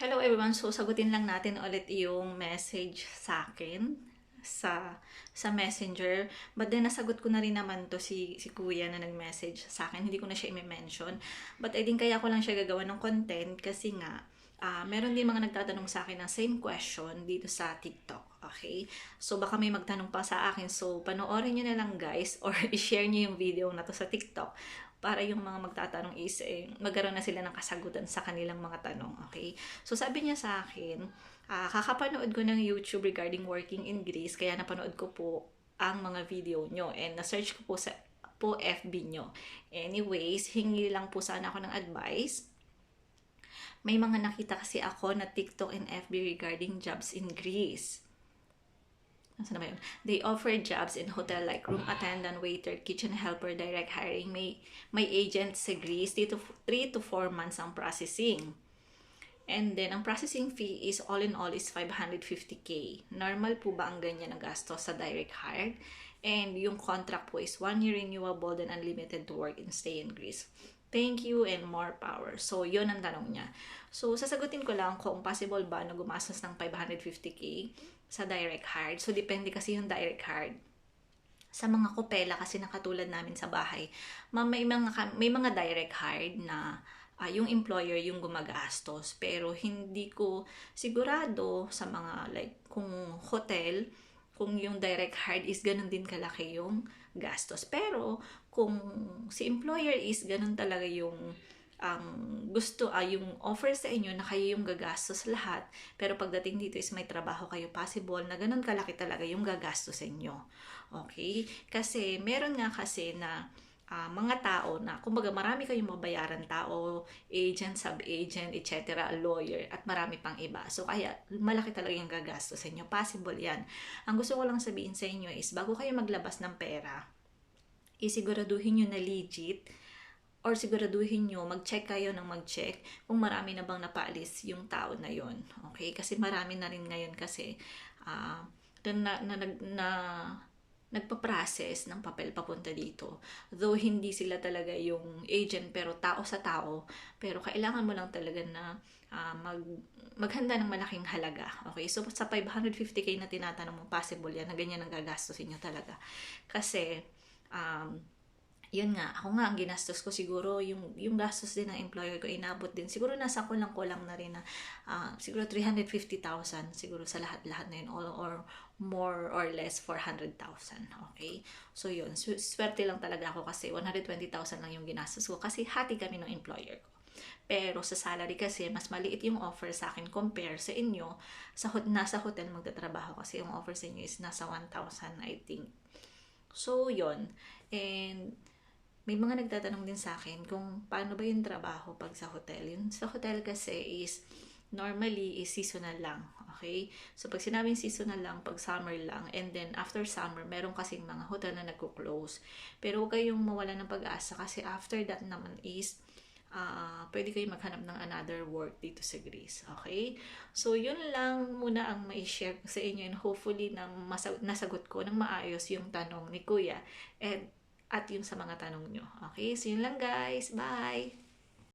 Hello everyone, so sagutin lang natin ulit yung message sa akin sa sa messenger. But then nasagot ko na rin naman to si si kuya na nag-message sa akin. Hindi ko na siya i-mention. But I think kaya ko lang siya gagawa ng content kasi nga uh, meron din mga nagtatanong sa akin ng same question dito sa TikTok okay? So baka may magtanong pa sa akin. So panoorin niyo na lang guys or i-share niyo yung video na to sa TikTok para yung mga magtatanong is eh, magkaroon na sila ng kasagutan sa kanilang mga tanong. Okay? So sabi niya sa akin, uh, kakapanood ko ng YouTube regarding working in Greece, kaya napanood ko po ang mga video nyo and na-search ko po sa po FB nyo. Anyways, hingi lang po sana ako ng advice. May mga nakita kasi ako na TikTok and FB regarding jobs in Greece. Nasaan na ba yun? They offer jobs in hotel like room attendant, waiter, kitchen helper, direct hiring. May, may agent sa Greece. 3 to, 3 to 4 months ang processing. And then, ang processing fee is all in all is 550k. Normal po ba ang ganyan na gasto sa direct hired? And yung contract po is 1 year renewable then unlimited to work and stay in Greece. Thank you and more power. So, yun ang tanong niya. So, sasagutin ko lang kung possible ba na gumastos ng 550k sa direct hard. So, depende kasi yung direct hard. Sa mga kopela kasi nakatulad namin sa bahay, may mga, may mga direct hard na uh, yung employer yung gumagastos. Pero hindi ko sigurado sa mga like kung hotel, kung yung direct hard is ganun din kalaki yung gastos. Pero kung si employer is ganun talaga yung ang gusto ay uh, yung offer sa inyo na kayo yung gagastos lahat pero pagdating dito is may trabaho kayo possible na ganun kalaki talaga yung gagastos sa inyo okay kasi meron nga kasi na uh, mga tao na kumbaga marami kayong mabayaran tao agent sub-agent etc lawyer at marami pang iba. So kaya malaki talaga yung gagastos sa inyo. Possible yan. Ang gusto ko lang sabihin sa inyo is bago kayo maglabas ng pera isiguraduhin nyo na legit or siguraduhin nyo, mag-check kayo ng mag-check kung marami na bang napaalis yung tao na yon Okay? Kasi marami na rin ngayon kasi uh, na, na, na, na nagpa-process ng papel papunta dito. Though hindi sila talaga yung agent pero tao sa tao, pero kailangan mo lang talaga na uh, mag maghanda ng malaking halaga. Okay? So sa 550k na tinatanong mo, possible yan na ganyan ang gagastusin nyo talaga. Kasi um, yun nga, ako nga ang ginastos ko siguro, yung, yung gastos din ng employer ko, inabot din. Siguro nasa kulang-kulang na rin na, uh, siguro 350,000 siguro sa lahat-lahat na yun, or, or more or less 400,000. Okay? So yun, swerte lang talaga ako kasi 120,000 lang yung ginastos ko kasi hati kami ng employer ko. Pero sa salary kasi, mas maliit yung offer sa akin compare sa inyo. Sa, nasa hotel magtatrabaho kasi yung offer sa inyo is nasa 1,000 I think. So, yon And, may mga nagtatanong din sa akin kung paano ba yung trabaho pag sa hotel. Yung sa hotel kasi is normally is seasonal lang. Okay? So, pag sinabing seasonal lang, pag summer lang, and then after summer, meron kasing mga hotel na nagko-close. Pero huwag kayong mawala ng pag-asa kasi after that naman is uh, pwede kayo maghanap ng another work dito sa Greece. Okay? So, yun lang muna ang mai-share sa inyo and hopefully na masag- nasagot ko ng maayos yung tanong ni Kuya. And at yung sa mga tanong nyo. Okay? So, yun lang guys. Bye!